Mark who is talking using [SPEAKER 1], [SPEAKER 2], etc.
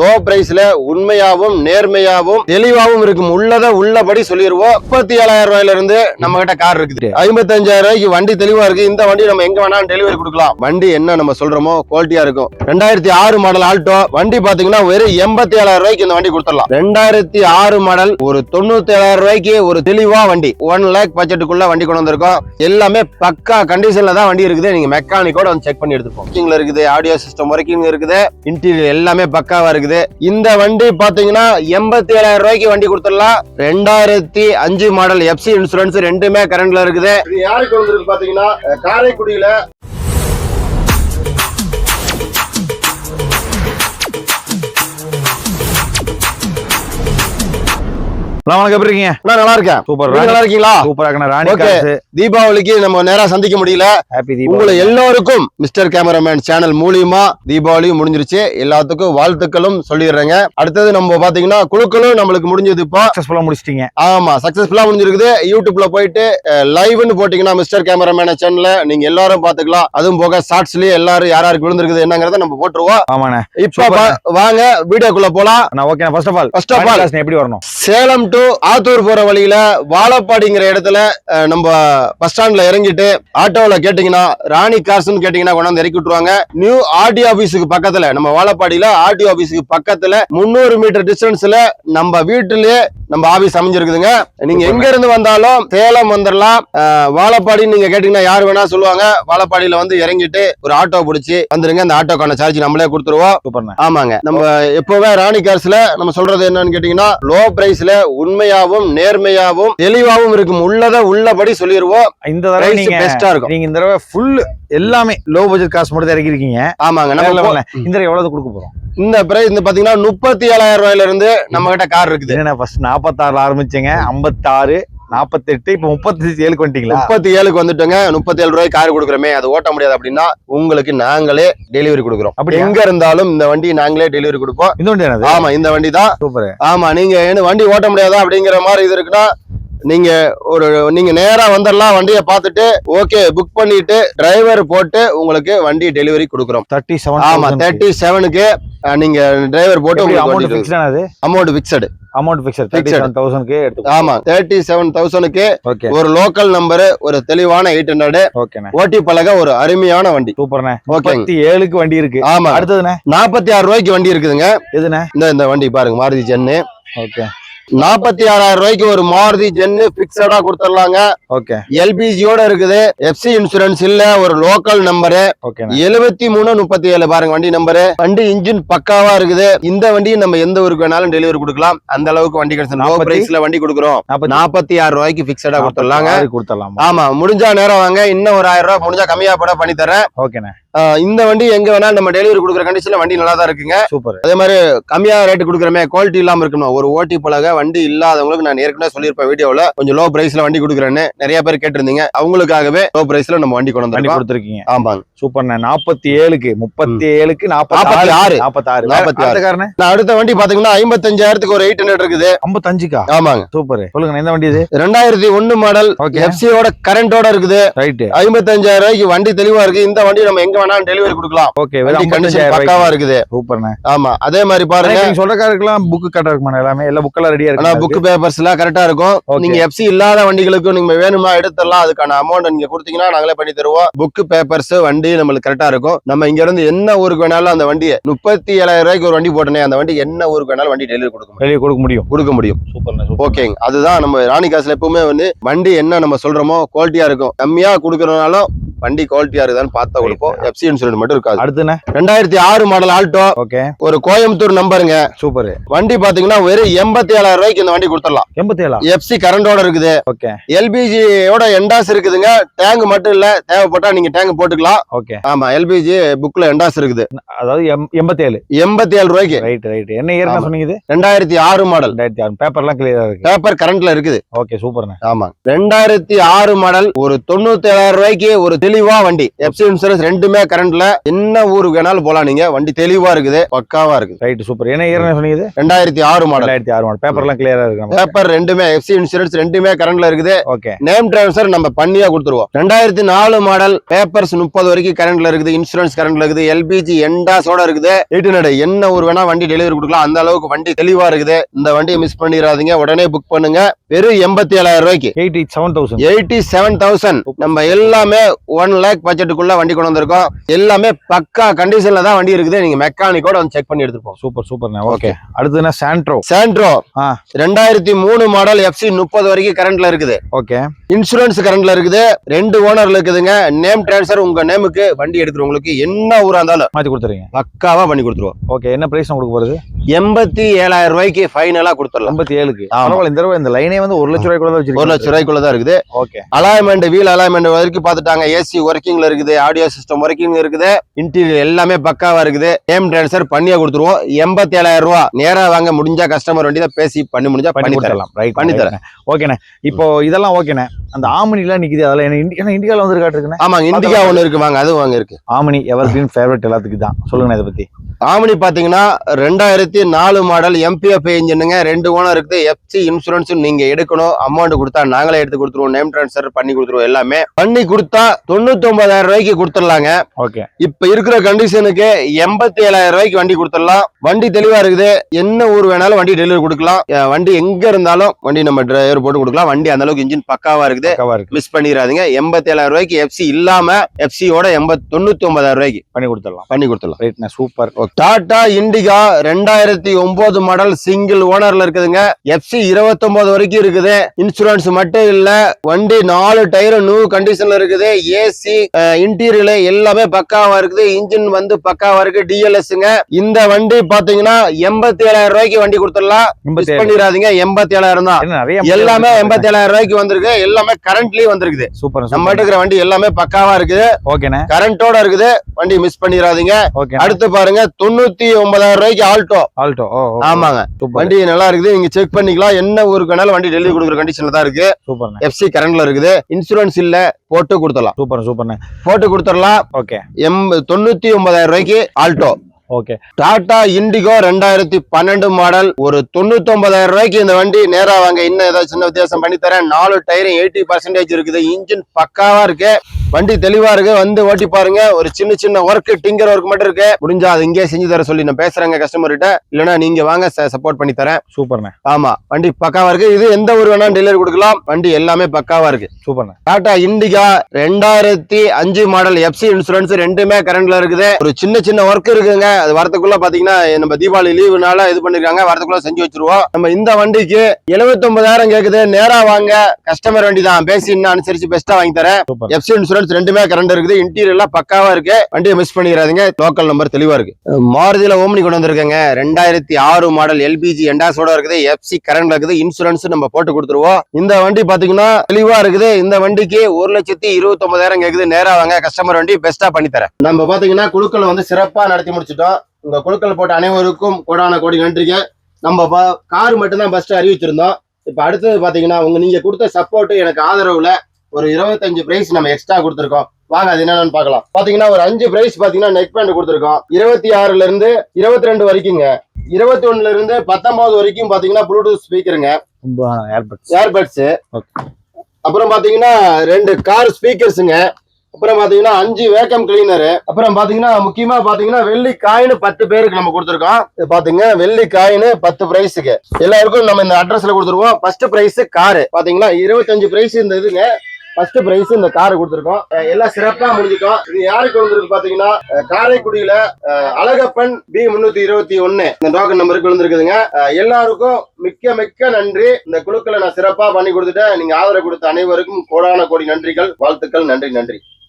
[SPEAKER 1] Low பிரைஸ்ல உண்மையாவும் நேர்மையாவும் தெளிவாகவும் இருக்கும். உள்ளத உள்ளபடி சொல்லிடுவோம் முப்பத்தி ஏழாயிரம் ரூபாயில இருந்து நம்ம கிட்ட கார் இருக்குது. ஐம்பத்தஞ்சாயிரம் ரூபாய்க்கு வண்டி தெளிவா இருக்கு. இந்த வண்டி நம்ம எங்க வேணாலும் டெலிவரி கொடுக்கலாம். வண்டி என்ன நம்ம சொல்றோமோ குவாலிட்டியா இருக்கும். ரெண்டாயிரத்தி ஆறு மாடல் ஆல்டோ வண்டி பாத்தீங்கன்னா வெறும் எண்பத்தி ஏழாயிரம் ரூபாய்க்கு இந்த வண்டி கொடுத்துடலாம். ரெண்டாயிரத்தி ஆறு மாடல் ஒரு தொண்ணூத்தி ஏழாயிரம் ரூபாய்க்கு ஒரு தெளிவா வண்டி. ஒன் லேக் பட்ஜெட்டுக்குள்ள வண்டி கொண்டு வந்திருக்கோம். எல்லாமே பக்கா கண்டிஷன்ல தான் வண்டி இருக்குது. நீங்க மெக்கானிக்கோட வந்து செக் பண்ணி எடுத்துப்போம். இருக்குது ஆடியோ சிஸ்டம் ஒர்க்கிங் இருக்குது. இன்டீரியர் எல்லாமே பக்காவா இருக்குது. இந்த வண்டி பாத்தீங்கன்னா எண்பத்தி ஏழாயிரம் ரூபாய்க்கு வண்டி கொடுத்துடலாம். ரெண்டாயிரத்தி அஞ்சு மாடல் எஃப்சி இன்சூரன்ஸ் ரெண்டுமே கரண்ட்ல இருக்குது. யாருக்கு வந்திருக்கு பாத்தீங்கன்னா காரைக்குடியில
[SPEAKER 2] வணக்கம் எப்படி இருக்கீங்க?
[SPEAKER 1] நான் நல்லா இருக்கேன்.
[SPEAKER 2] சூப்பர்.
[SPEAKER 1] நல்லா இருக்கீங்களா?
[SPEAKER 2] சூப்பரா ராணி
[SPEAKER 1] தீபாவளிக்கு நம்ம நேரா சந்திக்க முடியல.
[SPEAKER 2] ஹாப்பி
[SPEAKER 1] உங்களை எல்லோருக்கும் மிஸ்டர் கேமராமேன் சேனல் மூலியமா தீபாவளி முடிஞ்சிருச்சு. எல்லாத்துக்கும் வாழ்த்துக்களும் சொல்லிடுறேங்க. அடுத்தது நம்ம பாத்தீங்கன்னா குழுக்களும் நம்மளுக்கு முடிஞ்சது இப்போ.
[SPEAKER 2] சக்சஸ்ஃபுல்லா முடிச்சிட்டீங்க.
[SPEAKER 1] ஆமா சக்சஸ்ஃபுல்லா முடிஞ்சிருக்குது. யூடியூப்ல போயிட்டு லைவ்னு போட்டீங்கன்னா மிஸ்டர் கேமராமேன் சேனல்ல நீங்க எல்லாரும் பாத்துக்கலாம். அதுவும் போக ஷார்ட்ஸ்லயே எல்லாரும் யார் யாருக்கு விழுந்திருக்குது என்னங்கறத நம்ம போட்டுருவோம்.
[SPEAKER 2] ஆமாண்ணே.
[SPEAKER 1] இப்ப வாங்க வீடியோக்குள்ள போலாம்.
[SPEAKER 2] ஓகே ஃபர்ஸ்ட் ஆஃப் ஆல் எப்படி வரணும்?
[SPEAKER 1] சேலம் டு ஆத்தூர் போற வழியில வாழப்பாடிங்கிற இடத்துல நம்ம பஸ் ஸ்டாண்ட்ல இறங்கிட்டு ஆட்டோல கேட்டீங்கன்னா ராணி கார்ஸ்னு கேட்டீங்கன்னா கொண்டாந்து இறக்கி விட்டுருவாங்க. நியூ ஆர்டி ஆபீஸுக்கு பக்கத்துல நம்ம வாழப்பாடியில ஆர்டி ஆபீஸுக்கு பக்கத்துல முந்நூறு மீட்டர் டிஸ்டன்ஸ்ல நம்ம வீட்டுலயே நம்ம ஆபீஸ் அமைஞ்சிருக்குதுங்க. நீங்க எங்க இருந்து வந்தாலும் சேலம் வந்துடலாம் அஹ், வாழப்பாடின்னு நீங்க கேட்டீங்கன்னா யார் வேணா சொல்லுவாங்க. வாழப்பாடியில வந்து இறங்கிட்டு ஒரு ஆட்டோ பிடிச்சி வந்துருங்க. அந்த ஆட்டோக்கான சார்ஜ் நம்மளே கொடுத்துருவோம். ஆமாங்க. நம்ம எப்பவுமே ராணி கார்ஸ்ல நம்ம சொல்றது என்னன்னு கேட்டீங்கன்னா லோ பிரைஸ்ல உண்மையாவும் நேர்மையாவும் தெளிவாவும் இருக்கும். உள்ளத உள்ளபடி சொல்லிடுவோம்
[SPEAKER 2] இந்த தடவை நீங்க
[SPEAKER 1] பெஸ்டா இருக்கும்.
[SPEAKER 2] நீங்க இந்த தடவை ஃபுல் எல்லாமே லோ பட்ஜெட் காசு மட்டும் தான் இறக்கிருக்கீங்க
[SPEAKER 1] ஆமாங்க நம்ம.
[SPEAKER 2] இந்த தடவை எவ்வளவு கொடுக்க போறோம்?
[SPEAKER 1] இந்த பிரைஸ் இந்த பாத்தீங்கன்னா முப்பத்தி ஏழாயிரம் ரூபாயில இருந்து நம்ம கிட்ட கார் இருக்குது.
[SPEAKER 2] என்ன ஃபர்ஸ்ட் நாற்பத்தாறுல ஆரம்பிச்சீங்க ஐம்பத்தாறு நாற்பத்தெட்டு இப்ப முப்பத்தி ஏழுக்கு வந்துட்டீங்களா?
[SPEAKER 1] முப்பத்தி ஏழுக்கு வந்துட்டோங்க. முப்பத்தி ஏழு ரூபாய்க்கு கார் கொடுக்குறோமே. அது ஓட்ட முடியாது அப்படின்னா உங்களுக்கு நாங்களே டெலிவரி கொடுக்குறோம்.
[SPEAKER 2] அப்படியா?
[SPEAKER 1] எங்க இருந்தாலும் இந்த வண்டி நாங்களே டெலிவரி கொடுப்போம்.
[SPEAKER 2] இந்த வண்டி
[SPEAKER 1] ஆமா இந்த வண்டி தான்.
[SPEAKER 2] சூப்பர்.
[SPEAKER 1] ஆமா நீங்க என்ன வண்டி ஓட்ட முடியாதா அப்படிங்கிற மாதிரி இது இருக்குன்னா நீங்க ஒரு நீங்க நேரா வந்துடலாம் வண்டியை பார்த்துட்டு ஓகே புக் பண்ணிட்டு டிரைவர் போட்டு உங்களுக்கு வண்டி டெலிவரி கொடுக்குறோம்.
[SPEAKER 2] தேர்ட்டி
[SPEAKER 1] ஆமா
[SPEAKER 2] செவன்
[SPEAKER 1] தேர்ட்டி செவனுக்கு நீங்க டிரைவர் போட்டு
[SPEAKER 2] amount fixed
[SPEAKER 1] amount
[SPEAKER 2] fixed thirty. Seven தௌசண்ட்க்கு எடுத்து
[SPEAKER 1] ஆமா தேர்ட்டி செவன் தௌசண்ட்க்கு
[SPEAKER 2] ஓகே
[SPEAKER 1] ஒரு லோக்கல் நம்பரு ஒரு தெளிவான எயிட் ஹண்ட்ரட்
[SPEAKER 2] ஓகேண்ணே
[SPEAKER 1] ஓட்டி பழக ஒரு அருமையான வண்டி.
[SPEAKER 2] சூப்பர்ண்ணே. முப்பத்தி ஏழுக்கு வண்டி இருக்கு.
[SPEAKER 1] ஆமா.
[SPEAKER 2] அடுத்ததுண்ணே.
[SPEAKER 1] நாற்பத்தி ஆறு ரூபாய்க்கு வண்டி இருக்குதுங்க.
[SPEAKER 2] எதுண்ணே?
[SPEAKER 1] இந்த இந்த வண்டி பாருங்க மாருதி ஜென்னு
[SPEAKER 2] ஓகே
[SPEAKER 1] நாற்பத்தி ஆறாயிரம் ரூபாய்க்கு ஒரு மாருதி ஜென்னு பிக்சடா கொடுத்துடலாங்க
[SPEAKER 2] ஓகே.
[SPEAKER 1] எல்பிஜியோட இருக்குது. எஃப்சி இன்சூரன்ஸ் இல்ல ஒரு லோக்கல் நம்பரு எழுபத்தி மூணு முப்பத்தி ஏழு பாருங்க வண்டி நம்பரு வண்டி இன்ஜின் பக்காவா இருக்குது. இந்த வண்டி நம்ம எந்த ஊருக்கு வேணாலும் டெலிவரி கொடுக்கலாம். அந்த அளவுக்கு வண்டி கிடைச்சது லோ பிரைஸ்ல வண்டி கொடுக்குறோம்.
[SPEAKER 2] நாற்பத்தி
[SPEAKER 1] ஆறு ரூபாய்க்கு பிக்சடா கொடுத்துடலாங்க
[SPEAKER 2] கொடுத்துடலாம்
[SPEAKER 1] ஆமா முடிஞ்சா நேரம் வாங்க. இன்னும் ஒரு ஆயிரம் ரூபாய் முடிஞ்சா கம்மியா கூட பண்ணி தரேன்
[SPEAKER 2] ஓகேண்ணே
[SPEAKER 1] இந்த வண்டி எங்க வேணாலும் நம்ம டெலிவரி கொடுக்குற கண்டிஷன்ல வண்டி நல்லா தான் இருக்குங்க.
[SPEAKER 2] சூப்பர்.
[SPEAKER 1] அதே மாதிரி கம்மியா ரேட் கொடுக்குறமே குவாலிட்டி இல்லாம இருக்கணும்? ஒரு ஓட்டி பழக வண்டி இல்லாதவங்களுக்கு நான் ஏற்கனவே சொல்லியிருப்பேன் வீடியோல. கொஞ்சம் லோ பிரைஸ்ல வண்டி கொடுக்குறேன்னு நிறைய பேர் கேட்டிருந்தீங்க. அவங்களுக்காகவே லோ பிரைஸ்ல நம்ம வண்டி கொண்டு வந்திருக்கோம்.
[SPEAKER 2] கொடுத்துருக்கீங்க.
[SPEAKER 1] ஆமாங்க.
[SPEAKER 2] சூப்பர்ண்ணே நாற்பத்தி ஏழுக்கு முப்பத்தி ஏழுக்கு
[SPEAKER 1] நாற்பத்தி
[SPEAKER 2] நாற்பத்தி
[SPEAKER 1] ஆறு. நாற்பத்தி ஆறு. நான் அடுத்த வண்டி பாத்தீங்கன்னா ஐம்பத்தஞ்சாயிரத்துக்கு ஒரு எயிட் ஹண்ட்ரட் இருக்குது.
[SPEAKER 2] ஐம்பத்தஞ்சுக்கா?
[SPEAKER 1] ஆமாங்க.
[SPEAKER 2] சூப்பர். சொல்லுங்க எந்த வண்டி இது?
[SPEAKER 1] ரெண்டாயிரத்தி ஒண்ணு மாடல் எஃப்சியோட கரண்டோட இருக்குது.
[SPEAKER 2] ரைட்டு
[SPEAKER 1] ஐம்பத்தஞ்சாயிரம் ரூபாய்க்கு வண்டி தெளிவா இருக்கு. இந்த வண்டி நம்ம எங்க வேணாலும் டெலிவரி கொடுக்கலாம்.
[SPEAKER 2] ஓகே
[SPEAKER 1] கண்டிஷன் பக்காவா இருக்குது.
[SPEAKER 2] சூப்பர்ண்ணே
[SPEAKER 1] ஆமா அதே மாதிரி பாருங்க.
[SPEAKER 2] நீங்க சொல்ற காருக்கெல்லாம் புக்கு கரெக்டா இருக்குமா எல்லாமே எல்லாம் புக்கெல்லாம் ரெடியா
[SPEAKER 1] ஆனா
[SPEAKER 2] இருக்கு
[SPEAKER 1] புக் பேப்பர்ஸ் எல்லாம் கரெக்டா இருக்கும். நீங்க எஃப்சி இல்லாத வண்டிகளுக்கு நீங்க வேணுமா எடுத்துடலாம். அதுக்கான அமௌண்ட் நீங்க கொடுத்தீங்கன்னா நாங்களே பண்ணி தருவோம். புக் பேப்பர்ஸ் வண்டி நம்மளுக்கு கரெக்டா இருக்கும். நம்ம இங்க இருந்து என்ன ஊருக்கு வேணாலும் அந்த வண்டியை முப்பத்தி ஏழாயிரம் ரூபாய்க்கு ஒரு வண்டி போட்டனே அந்த வண்டி என்ன ஊருக்கு வேணாலும் வண்டி டெலிவரி கொடுக்க முடியும்.
[SPEAKER 2] வெளியே கொடுக்க முடியும்.
[SPEAKER 1] கொடுக்க முடியும்.
[SPEAKER 2] சூப்பர்
[SPEAKER 1] ஓகேங்க அதுதான் நம்ம ராணி காசுல எப்பவுமே வந்து வண்டி என்ன நம்ம சொல்றோமோ குவாலிட்டியா இருக்கும். கம்மியா கொடுக்கறதுனாலும் வண்டி குவாலிட்டியா இருக்குதான்னு பார்த்தா கொடுப்போம் எஃப்சி இன்சூரன்ஸ் மட்டும் இருக்காது.
[SPEAKER 2] அடுத்துண்ணே
[SPEAKER 1] ரெண்டாயிரத்தி ஆறு மாடல் ஆல்டோ
[SPEAKER 2] ஓகே.
[SPEAKER 1] ஒரு கோயம்புத்தூர் நம்பருங்க.
[SPEAKER 2] சூப்பர்.
[SPEAKER 1] வண்டி பாத்தீங்கன்னா வெறும் எண்பத்தி ஏழாயிரம் ரூபாய்க்கு இந்த வண்டி கொடுத்துடலாம்.
[SPEAKER 2] எண்பத்தி ஏழா
[SPEAKER 1] எஃப்சி கரண்டோட இருக்குது.
[SPEAKER 2] ஓகே.
[SPEAKER 1] எல்பிஜியோட எண்டாஸ் இருக்குதுங்க. டேங்க் மட்டும் இல்ல தேவைப்பட்டா நீங்க டேங்க் போட்டுக்கலாம்.
[SPEAKER 2] ஓகே.
[SPEAKER 1] ஆமா எல்பிஜி புக்ல எண்டாஸ் இருக்குது.
[SPEAKER 2] அதாவது எண்பத்தி ஏழு
[SPEAKER 1] எண்பத்தி ஏழு ரூபாய்க்கு.
[SPEAKER 2] ரைட் ரைட் என்ன இயர். சொன்னீங்க
[SPEAKER 1] ரெண்டாயிரத்தி ஆறு மாடல்
[SPEAKER 2] ரெண்டாயிரத்தி ஆறு. பேப்பர்லாம் கிளியரா இருக்கு.
[SPEAKER 1] பேப்பர் கரண்ட்ல இருக்குது.
[SPEAKER 2] ஓகே சூப்பர்ண்ணே.
[SPEAKER 1] ஆமா. ரெண்டாயிரத்தி ஆறு மாடல் ஒரு தொண்ணூத்தி ஏழாயிரம் ரூபாய்க்கு ஒரு தெளிவா வண்டி. எஃப்சி இன்சூரன்ஸ் ரெண்டுமே கரண்ட்ல என்ன ஊருக்கு வேணாலும் போலாம் நீங்க. வண்டி தெளிவா இருக்குது பக்காவா இருக்குது.
[SPEAKER 2] ரைட் சூப்பர் என்ன இயர் சொன்னீங்க
[SPEAKER 1] ரெண்டாயிரத்தி ஆறு மாடல்
[SPEAKER 2] ரெண்டாயிரத்தி ஆறு மாடல் பேப்பர்லாம் கிளியரா இருக்கு
[SPEAKER 1] பேப்பர் ரெண்டுமே எஃப்சி இன்சூரன்ஸ் ரெண்டுமே கரண்ட்ல இருக்குது.
[SPEAKER 2] ஓகே
[SPEAKER 1] நேம் டிரான்ஸ்ஃபர் நம்ம பண்ணியா கொடுத்துருவோம். ரெண்டாயிரத்தி நாலு மாடல் பேப்பர்ஸ் முப்பது வரைக்கும் கரண்ட்ல இருக்குது இன்சூரன்ஸ் கரண்ட்ல இருக்குது எல்பிஜி எண்டாஸோட இருக்குது. எயிட்டு நடை என்ன ஒரு வேணா வண்டி டெலிவரி கொடுக்கலாம். அந்த அளவுக்கு வண்டி தெளிவா இருக்குது. இந்த வண்டியை மிஸ் பண்ணிடாதீங்க. உடனே புக் பண்ணுங்க. வெறும் எண்பத்தி ஏழாயிரம் ரூபாய்க்கு.
[SPEAKER 2] Eighty seven thousand
[SPEAKER 1] eighty seven thousand நம்ம எல்லாமே ஒன் லேக் பட்ஜெட்டுக்குள்ள வண்டி கொண்டு வந்திருக்கோம். எல்லாமே பக்கா கண்டிஷன்ல தான் வண்டி இருக்குது. நீங்க மெக்கானிக்கோட வந்து செக் பண்ணி எடுத்துப்போம்.
[SPEAKER 2] சூப்பர் சூப்பர்ண்ணே ஓகே அடுத்ததுன்னா சாண்ட்ரோ
[SPEAKER 1] சாண்ட்ரோ. ரெண்டாயிரத்தி மூணு மாடல் எஃப்சி முப்பது வரைக்கும் கரண்ட்ல இருக்குது.
[SPEAKER 2] ஓகே
[SPEAKER 1] இன்சூரன்ஸ் கரண்ட்ல இருக்குது. ரெண்டு ஓனர்ல இருக்குதுங்க. நேம் டிரான்ஸ்ஃபர் உங்க நேமுக்கு வண்டி எடுக்கிறவங்களுக்கு என்ன ஊரா இருந்தாலும்
[SPEAKER 2] மாத்தி கொடுத்துறீங்க.
[SPEAKER 1] பக்காவா பண்ணி கொடுத்துருவோம்.
[SPEAKER 2] ஓகே என்ன பிரைஸ் கொடுக்க போறது
[SPEAKER 1] எண்பத்தி ஏழாயிரம் ரூபாய்க்கு ஃபைனலா கொடுத்துடலாம்.
[SPEAKER 2] எண்பத்தி ஏழுக்கு. இந்த தடவை இந்த லைனே வந்து ஒரு லட்ச ரூபாய் கூட தான்
[SPEAKER 1] ஒரு லட்ச ரூபாய்க்குள்ள தான் இருக்குது.
[SPEAKER 2] ஓகே
[SPEAKER 1] அலாய்மெண்ட் வீல் அலாய்மெண்ட் வரைக்கும் பார்த்துட்டாங்க. ஏசி ஒர்க்கிங்ல இருக்குது ஆடியோ சிஸ்டம் ஒர்க்கிங் இருக்குது இன்டீரியர் எல்லாமே பக்காவா இருக்குது. நேம் டிரான்ஸ்ஃபர் பண்ணியா கொடுத்துருவோம். எண்பத்தி ஏழாயிரம் ரூபா நேரா வாங்க முடிஞ்சா கஸ்டமர் வண்டி தான் பேசி பண்ணி முடிஞ்சா
[SPEAKER 2] பண்ணி
[SPEAKER 1] தரலாம்.
[SPEAKER 2] ரைட்
[SPEAKER 1] பண்ணி தரேன்.
[SPEAKER 2] ஓகேண்ணே இப்போ இதெல்லாம் ஓகேண்ணே அந்த ஆமினிலாம் நிக்குது. அதெல்லாம் ஏன்னா இண்டிகால வந்து காட்டுருக்குண்ணே
[SPEAKER 1] ஆமாங்க இண்டிகா ஒண்ணு இருக்கு. வாங்க அதுவும் வாங்க இருக்கு.
[SPEAKER 2] ஆமினி எவர் கிரீன் ஃபேவரட் எல்லாத்துக்கும் தான். சொல்லுங்கண்ணே இதை பத்தி.
[SPEAKER 1] ஆமினி பாத்தீங்கன்னா ரெண்டாயிரத்தி நாலு மாடல் எம்பிஎஃப் இன்ஜினுங்க ரெண்டு ஓனர் இருக்குது. எஃப்சி இன்சூரன்ஸ் நீங்க எடுக்கணும். அமௌண்ட் கொடுத்தா நாங்களே எடுத்து கொடுத்துருவோம். நேம் டிரான்ஸ்ஃபர் பண்ணி கொடுத்துருவோம் எல்லாமே. பண்ணி கொடுத்தா தொண்ணூத்தி ஒன்பதாயிரம் ரூபாய்க்கு கொடுத்துடலாங்க.
[SPEAKER 2] ஓகே.
[SPEAKER 1] இப்ப இருக்கிற கண்டிஷனுக்கு எண்பத்தி ஏழாயிரம் ரூபாய்க்கு வண்டி கொடுத்துடலாம். வண்டி தெளிவா இருக்குது. என்ன ஊர் வேணாலும் வண்டி டெலிவரி கொடுக்கலாம். வண்டி எங்க இருந்தாலும் வண்டி நம்ம டிரைவர் போட்டு கொடுக்கலாம். வண்டி அந்த அளவுக்கு இன்ஜின் பக்காவா இருக்குது. மிஸ் பண்ணிடாதீங்க. எண்பத்தி ஏழாயிரம் ரூபாய்க்கு எஃப்சி இல்லாம எஃப்சியோட எண்பத்தி தொண்ணூத்தி ஒன்பதாயிரம் ரூபாய்க்கு
[SPEAKER 2] பண்ணி கொடுத்துடலாம்.
[SPEAKER 1] பண்ணி கொடுத்துடலாம்.
[SPEAKER 2] சூப்பர்
[SPEAKER 1] டாடா இண்டிகா ரெண்டாயிரத்தி ஒன்பது மாடல் சிங்கிள் ஓனர்ல இருக்குதுங்க. எஃப்சி இருபத்தொன்பது வரைக்கும் இருக்குது. இன்சூரன்ஸ் மட்டும் இல்ல. வண்டி நாலு டயர் நியூ கண்டிஷன்ல இருக்குது. ஏசி இன்டீரியர் எல்லாமே பக்காவா இருக்குது. இன்ஜின் வந்து பக்காவா இருக்கு. டிஎல்எஸ்ங்க இந்த வண்டி பாத்தீங்கன்னா எண்பத்தி ஏழாயிரம் ரூபாய்க்கு வண்டி கொடுத்துடலாம். மிஸ் பண்ணிடாதீங்க. எண்பத்தி ஏழாயிரம் தான் எல்லாமே எண்பத்தி ஏழாயிரம் ரூபாய்க்கு வந்திருக்கு. எல்லாமே கரண்ட்லயும் வந்திருக்குது.
[SPEAKER 2] சூப்பர்
[SPEAKER 1] நம்ம இருக்கிற வண்டி எல்லாமே பக்காவா இருக்குது.
[SPEAKER 2] ஓகேண்ணே.
[SPEAKER 1] கரண்டோட இருக்குது. வண்டி மிஸ் பண்ணிடாதீங்க. அடுத்து பாருங்க தொண்ணூத்தி ஒன்பதாயிரம் ரூபாய்க்கு ஆல்டோ
[SPEAKER 2] ஆல்டோ
[SPEAKER 1] ஆமாங்க. வண்டி நல்லா இருக்குது. நீங்க செக் பண்ணிக்கலாம். என்ன ஊருக்கு வேணாலும் வண்டி டெலிவரி கொடுக்குற கண்டிஷன்ல தான் இருக்கு. எஃப்சி கரண்ட்ல இருக்குது. இன்சூரன்ஸ் இல்ல. போட்டு கொடுத்துடலாம்.
[SPEAKER 2] சூப்பர் சூப்பர்ண்ணே.
[SPEAKER 1] போட்டு கொடுத்துடலாம்.
[SPEAKER 2] ஓகே.
[SPEAKER 1] எம் தொண்ணூத்தி ஒன்பதாயிரம் ரூபாய்க்கு ஆல்டோ.
[SPEAKER 2] ஓகே
[SPEAKER 1] டாடா இண்டிகோ ரெண்டாயிரத்தி பன்னெண்டு மாடல் ஒரு தொண்ணூத்தி ஒன்பதாயிரம் ரூபாய்க்கு இந்த வண்டி நேரா வாங்க. இன்னும் ஏதாவது சின்ன வித்தியாசம் பண்ணி தரேன். நாலு டயரும் எயிட்டி பர்சன்டேஜ் இருக்குது. இன்ஜின் பக்காவா இருக்கு. வண்டி தெளிவா இருக்கு. வந்து ஓட்டி பாருங்க. ஒரு சின்ன சின்ன ஒர்க் டிங்கர் ஒர்க் மட்டும் இருக்கு. முடிஞ்சா அது இங்கே செஞ்சு தர சொல்லி நான் பேசுறேங்க கஸ்டமர் கிட்ட. இல்லைன்னா நீங்க வாங்க சப்போர்ட் பண்ணி தரேன்.
[SPEAKER 2] சூப்பர்ண்ணே.
[SPEAKER 1] ஆமா. வண்டி பக்காவா இருக்கு. இது எந்த ஊர் வேணாலும் டெலிவரி கொடுக்கலாம். வண்டி எல்லாமே பக்காவா இருக்கு.
[SPEAKER 2] சூப்பர்ண்ணே.
[SPEAKER 1] டாடா இண்டிகா ரெண்டாயிரத்தி அஞ்சு மாடல் எஃப்சி இன்சூரன்ஸ் ரெண்டுமே கரண்ட்ல இருக்குது. ஒரு சின்ன சின்ன ஒர்க் இருக்குங்க. அது வரதுக்குள்ள பாத்தீங்கன்னா நம்ம தீபாவளி லீவுனால இது பண்ணிருக்காங்க வரதுக்குள்ள செஞ்சு வச்சிருவோம். நம்ம இந்த வண்டிக்கு 79000 கேக்குது நேரா வாங்க. கஸ்டமர் வண்டி தான் பேசி அனுசரிச்சு பெஸ்டா வாங்கி தரேன். எஃப்சி இன்சூரன்ஸ் ரெண்டுமே கரண்ட் இருக்குது. இன்டீரியர் எல்லாம் பக்காவா இருக்கு. வண்டியை மிஸ் பண்ணிடாதீங்க. லோக்கல் நம்பர் தெளிவா இருக்கு. மாருதியில ஓம்னி கொண்டு வந்திருக்கேங்க. ரெண்டாயிரத்தி ஆறு மாடல் எல்பிஜி எண்டாஸோட இருக்குது. எஃப்சி கரண்ட் இருக்குது. இன்சூரன்ஸ் நம்ம போட்டு கொடுத்துருவோம். இந்த வண்டி பாத்தீங்கன்னா தெளிவா இருக்குது. இந்த வண்டிக்கு ஒரு லட்சத்தி இருபத்தி ஒன்பதாயிரம் கேக்குது. நேரா வாங்க. கஸ்டமர் வண்டி பெஸ்டா பண்ணி தரேன். நம்ம பாத்தீங்கன்னா குழுக்கள் வந்து சிறப்பா நடத்தி முடிச்சிட்டோம். உங்க குழுக்கள் போட்ட அனைவருக்கும் கோடான கோடி நன்றிங்க. நம்ம கார் மட்டும் தான் ஃபர்ஸ்ட் அறிவிச்சிருந்தோம். இப்ப அடுத்தது பாத்தீங்கன்னா உங்க நீங்க கொடுத்த சப்போர்ட் எனக்கு ஆதரவுல ஒரு இருபத்தஞ்சு பிரைஸ் நம்ம எக்ஸ்ட்ரா கொடுத்துருக்கோம். வாங்க அது என்னன்னு பார்க்கலாம். பாத்தீங்கன்னா ஒரு அஞ்சு பிரைஸ் பாத்தீங்கன்னா நெக் பேண்ட் கொடுத்துருக்கோம். இருபத்தி ஆறுல இருந்து இருபத்தி ரெண்டு வரைக்குங்க. இருபத்தி ஒண்ணுல இருந்து பத்தொன்பது வரைக்கும் பாத்தீங்கன்னா ப்ளூடூத் ஸ்பீக்கருங்க
[SPEAKER 2] ஏர்பட்ஸ்
[SPEAKER 1] ஏர்பட்ஸ். அப்புறம் பாத்தீங்கன்னா ரெண்டு கார் ஸ்பீக்கர்ஸுங்க அப்புறம் பாத்தீங்கன்னா அஞ்சு வேக்கம் கிளீனரு அப்புறம் பாத்தீங்கன்னா முக்கியமா பாத்தீங்கன்னா வெள்ளி காயின் பத்து பேருக்கு நம்ம கொடுத்துருக்கோம். இது பாத்தீங்க வெள்ளி காயின் பத்து பிரைஸுக்கு எல்லாருக்கும் நம்ம இந்த அட்ரஸ்ல கொடுத்துருவோம் ஃபர்ஸ்ட் பிரைஸ் காரு பாத்தீங்கன்னா இருபத்தஞ்சு பிரைஸ் இந்த இதுங்க. ஃபர்ஸ்ட் பிரைஸ் இந்த கார் கொடுத்துருக்கோம். எல்லாம் சிறப்பா முடிஞ்சுட்டோம் இது யாருக்கு வந்திருக்கு பாத்தீங்கன்னா காரைக்குடியில அழகப்பன் பி முன்னூத்தி இருபத்தி ஒன்னு. இந்த டோக்கன் நம்பருக்கு விழுந்திருக்குதுங்க எல்லாருக்கும் மிக்க மிக்க நன்றி. இந்த குழுக்களை நான் சிறப்பா பண்ணி கொடுத்துட்டேன். நீங்க ஆதரவு கொடுத்த அனைவருக்கும் கோடான கோடி நன்றிகள். வாழ்த்துக்கள். நன்றி நன்றி.